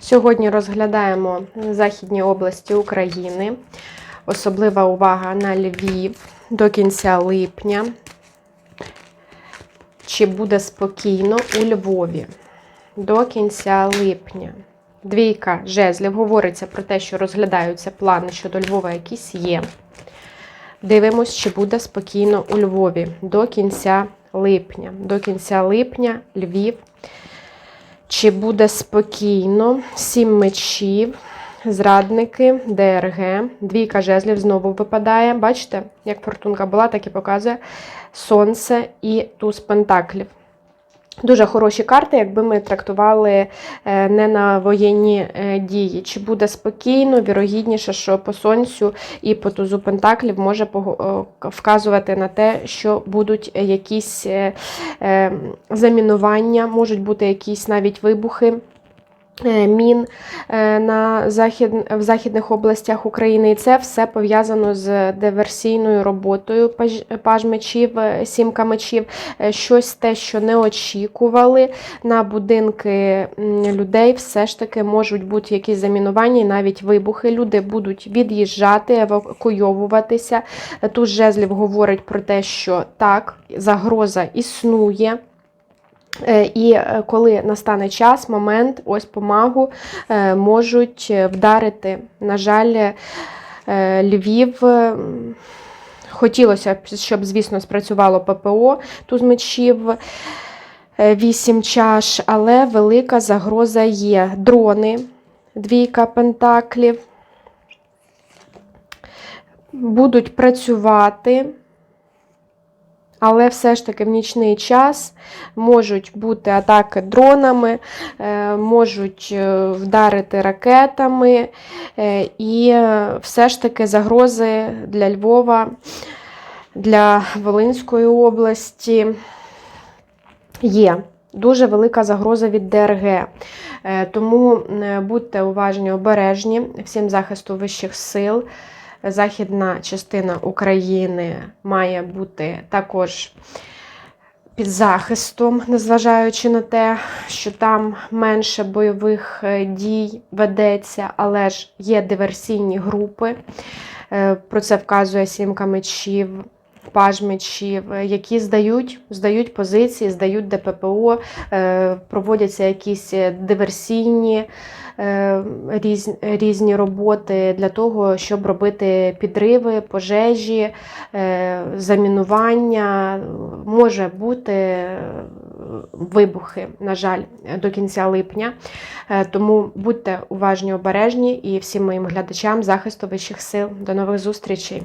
Сьогодні розглядаємо західні області України. Особлива увага на Львів до кінця липня. Чи буде спокійно у Львові до кінця липня? Двійка жезлів говориться про те, що розглядаються плани щодо Львова, якісь є. Дивимось, чи буде спокійно у Львові до кінця липня. До кінця липня Львів. Чи буде спокійно? Сім мечів, зрадники, ДРГ, двійка жезлів знову випадає. Бачите, як фортунка була, так і показує Сонце і туз пентаклів. Дуже хороші карти, якби ми трактували е, не на воєнні е, дії. Чи буде спокійно, вірогідніше, що по сонцю і по тузу пентаклів може вказувати на те, що будуть якісь е, е, замінування, можуть бути якісь навіть вибухи. Е, Мін е, на захід, в західних областях України, і це все пов'язано з диверсійною роботою паж, паж мечів, е, сімка мечів, щось те, що не очікували на будинки людей, все ж таки можуть бути якісь замінування і навіть вибухи. Люди будуть від'їжджати, евакуйовуватися. Тут жезлів говорить про те, що так, загроза існує. Е, І е, коли настане час, момент, ось помагу е, можуть вдарити. На жаль, Львів. Хотілося б, щоб, звісно, спрацювало ППО тут з мечів. е, Вісім чаш, але велика загроза є. Дрони, двійка пентаклів. Будуть працювати. Але все ж таки в нічний час можуть бути атаки дронами, е, можуть е, вдарити ракетами, е, і все ж таки загрози для Львова, для Волинської області є. Дуже велика загроза від ДРГ. Тому будьте уважні, обережні всім захисту вищих сил. Західна частина України має бути також під захистом, незважаючи на те, що там менше бойових е, дій ведеться, але ж є диверсійні групи. Е, Про це вказує сімка мечів. Паж мечів, е, які здають, здають позиції, здають ДППО, е, проводяться якісь диверсійні е, різні роботи для того, щоб робити підриви, пожежі, замінування. Може бути вибухи, на жаль, до кінця липня. Тому будьте уважні, обережні і всім моїм глядачам захисту вищих сил. До нових зустрічей!